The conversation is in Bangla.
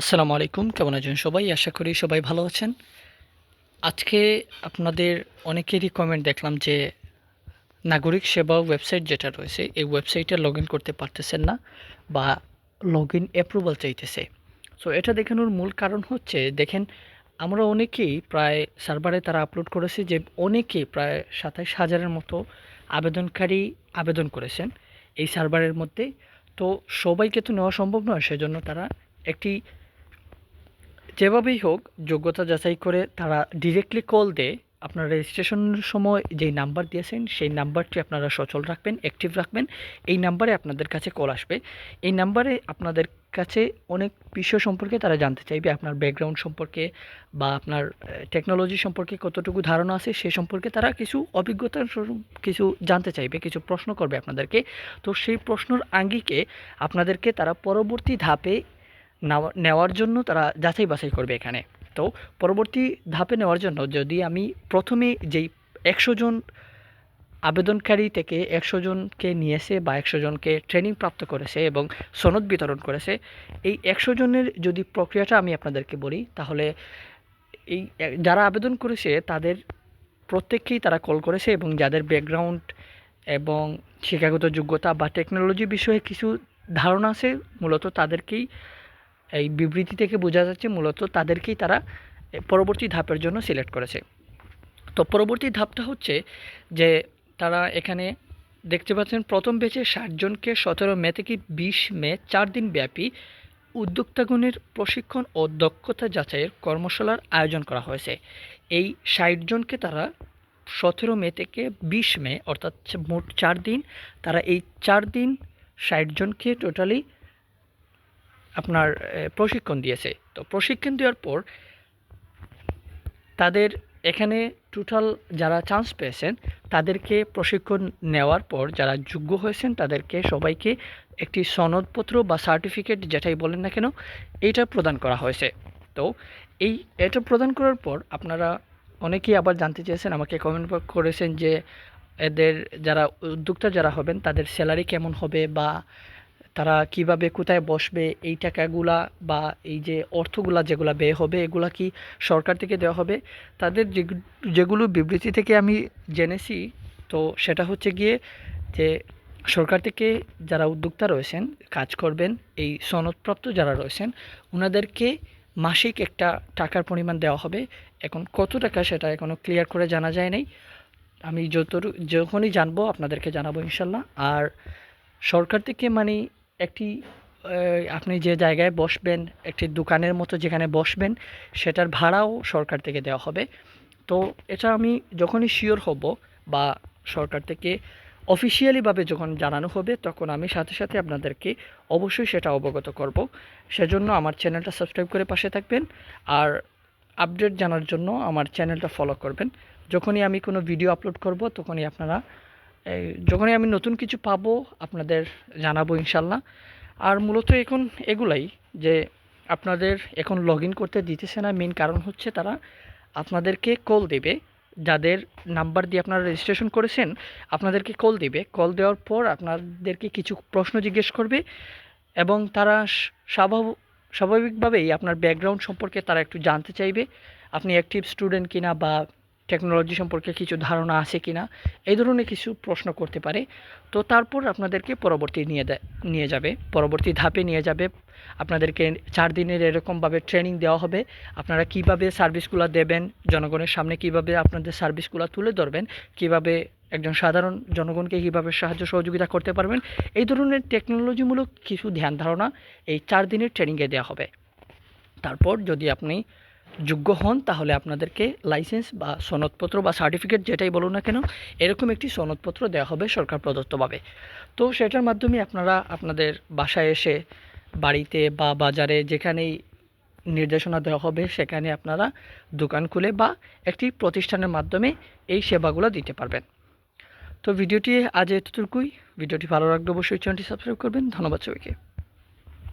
আসসালামু আলাইকুম, কেমন আছেন সবাই? আশা করি সবাই ভালো আছেন। আজকে আপনাদের অনেকেরই কমেন্ট দেখলাম যে নাগরিক সেবা ওয়েবসাইট যেটা রয়েছে, এই ওয়েবসাইটে লগ করতে পারতেছেন না বা লগ ইন অ্যাপ্রুভাল চাইতেছে। সো এটা দেখানোর মূল কারণ হচ্ছে, দেখেন, আমরা অনেকেই প্রায় সার্ভারে তারা আপলোড করেছে যে অনেকেই প্রায় সাতাইশ হাজারের মতো আবেদনকারী আবেদন করেছেন এই সার্ভারের মধ্যে। তো সবাইকে তো নেওয়া সম্ভব নয়, সেজন্য তারা একটি যেভাবেই হোক, যোগ্যতা যাচাই করে তারা ডিরেক্টলি কল দেয় আপনার রেজিস্ট্রেশনের সময় যেই নাম্বার দিয়েছেন, সেই নাম্বারটি আপনারা সচল রাখবেন অ্যাক্টিভ রাখবেন। এই নাম্বারে আপনাদের কাছে কল আসবে। এই নাম্বারে আপনাদের কাছে অনেক বিষয় সম্পর্কে তারা জানতে চাইবে। আপনার ব্যাকগ্রাউন্ড সম্পর্কে বা আপনার টেকনোলজি সম্পর্কে কতটুকু ধারণা আছে, সে সম্পর্কে তারা কিছু অভিজ্ঞতা স্বরূপ কিছু জানতে চাইবে, কিছু প্রশ্ন করবে আপনাদেরকে। তো সেই প্রশ্নর আঙ্গিকে আপনাদেরকে তারা পরবর্তী ধাপে নেওয়ার জন্য তারা যাচাই বাছাই করবে এখানে। তো পরবর্তী ধাপে নেওয়ার জন্য যদি আমি প্রথমে যেই একশো জন আবেদনকারী থেকে একশো জনকে নিয়েছে বা একশো জনকে ট্রেনিং প্রাপ্ত করেছে এবং সনদ বিতরণ করেছে, এই একশো জনের যদি প্রক্রিয়াটা আমি আপনাদেরকে বলি, তাহলে এই যারা আবেদন করেছে তাদের প্রত্যেককেই তারা কল করেছে এবং যাদের ব্যাকগ্রাউন্ড এবং শিক্ষাগত যোগ্যতা বা টেকনোলজি বিষয়ে কিছু ধারণা আছে, মূলত তাদেরকেই এই বিবৃতি থেকে বোঝা যাচ্ছে মূলত তাদেরকেই তারা পরবর্তী ধাপের জন্য সিলেক্ট করেছে। তো পরবর্তী ধাপটা হচ্ছে যে তারা এখানে দেখতে পাচ্ছেন প্রথম বেচে ষাটজনকে সতেরো মে থেকে বিশ মে, চার দিন ব্যাপী উদ্যোক্তাগণের প্রশিক্ষণ ও দক্ষতা যাচাইয়ের কর্মশালার আয়োজন করা হয়েছে। এই ষাট জনকে তারা সতেরো মে থেকে বিশ মে, অর্থাৎ মোট চার দিন, তারা এই চার দিন ষাট জনকে টোটালি আপনার প্রশিক্ষণ দিয়েছে। তো প্রশিক্ষণ দেওয়ার পর তাদের এখানে টোটাল যারা চান্স পেয়েছেন, তাদেরকে প্রশিক্ষণ নেওয়ার পর যারা যোগ্য হয়েছেন, তাদেরকে সবাইকে একটি সনদপত্র বা সার্টিফিকেট যেটাই বলেন না কেন, এইটা প্রদান করা হয়েছে। তো এই, এটা প্রদান করার পর আপনারা অনেকেই আবার জানতে চেয়েছেন, আমাকে কমেন্ট করেছেন যে এদের যারা উদ্যোক্তা যারা হবেন, তাদের স্যালারি কেমন হবে বা তারা কীভাবে কোথায় বসবে, এই টাকাগুলা বা এই যে অর্থগুলা যেগুলা ব্যয় হবে, এগুলা কি সরকার থেকে দেওয়া হবে? তাদের যেগুলো বিবৃতি থেকে আমি জেনেছি, তো সেটা হচ্ছে গিয়ে যে সরকার থেকে যারা উদ্যোক্তা রয়েছেন, কাজ করবেন, এই সনদপ্রাপ্ত যারা রয়েছেন ওনাদেরকে মাসিক একটা টাকার পরিমাণ দেওয়া হবে। এখন কত টাকা সেটা এখনও ক্লিয়ার করে জানা যায় নাই। আমি যতটুকু, যখনই জানব আপনাদেরকে জানাব ইনশাল্লাহ। আর সরকার থেকে মানে একটি আপনি যে জায়গায় বসবেন, একটি দোকানের মতো যেখানে বসবেন, সেটার ভাড়াও সরকার থেকে দেওয়া হবে। তো এটা আমি যখনই শিওর হব বা সরকার থেকে অফিসিয়ালিভাবে যখন জানানো হবে, তখন আমি সাথে সাথে আপনাদেরকে অবশ্যই সেটা অবগত করব। সেজন্য আমার চ্যানেলটা সাবস্ক্রাইব করে পাশে থাকবেন আর আপডেট জানার জন্য আমার চ্যানেলটা ফলো করবেন। যখনই আমি কোনো ভিডিও আপলোড করব, তখনই আপনারা যখনই আমি নতুন কিছু পাবো, আপনাদের জানাব ইনশাল্লাহ। আর মূলত এখন এগুলাই যে আপনাদের এখন লগ করতে দিতেছে না মেন কারণ হচ্ছে তারা আপনাদেরকে কল দেবে। যাদের নাম্বার দিয়ে আপনারা রেজিস্ট্রেশন করেছেন, আপনাদেরকে কল দেবে। কল দেওয়ার পর আপনাদেরকে কিছু প্রশ্ন জিজ্ঞেস করবে এবং তারা স- স্বাভাব- স্বাভাবিকভাবেই আপনার ব্যাকগ্রাউন্ড সম্পর্কে তারা একটু জানতে চাইবে। আপনি অ্যাক্টিভ স্টুডেন্ট কিনা বা টেকনোলজি সম্পর্কে কিছু ধারণা আছে কি না এই ধরনের কিছু প্রশ্ন করতে পারে। তো তারপর আপনাদেরকে পরবর্তী নিয়ে নিয়ে যাবে। পরবর্তী ধাপে নিয়ে যাবে। আপনাদেরকে চার দিনের এরকমভাবে ট্রেনিং দেওয়া হবে। আপনারা কীভাবে সার্ভিসগুলো দেবেন? জনগণের সামনে কীভাবে আপনাদের সার্ভিসগুলো তুলে ধরবেন? কীভাবে একজন সাধারণ জনগণকে কীভাবে সাহায্য সহযোগিতা করতে পারবেন? এই ধরনের টেকনোলজিমূলক কিছু ধ্যান ধারণা এই চার দিনের ট্রেনিংয়ে দেওয়া হবে। তারপর যদি আপনি যোগ্য হন, তাহলে আপনাদেরকে লাইসেন্স বা সনদপত্র বা সার্টিফিকেট যেটাই বলুন না কেন, এরকম একটি সনদপত্র দেওয়া হবে সরকার প্রদত্তভাবে। তো সেটার মাধ্যমে আপনারা আপনাদের বাসায় এসে, বাড়িতে বা বাজারে যেখানেই নির্দেশনা দেওয়া হবে, সেখানে আপনারা দোকান খুলে বা একটি প্রতিষ্ঠানের মাধ্যমে এই সেবাগুলো দিতে পারবেন। তো ভিডিওটি আজ এতটুকুই। ভিডিওটি ভালো লাগলে অবশ্যই চ্যানেলটি সাবস্ক্রাইব করবেন। ধন্যবাদ সবাইকে।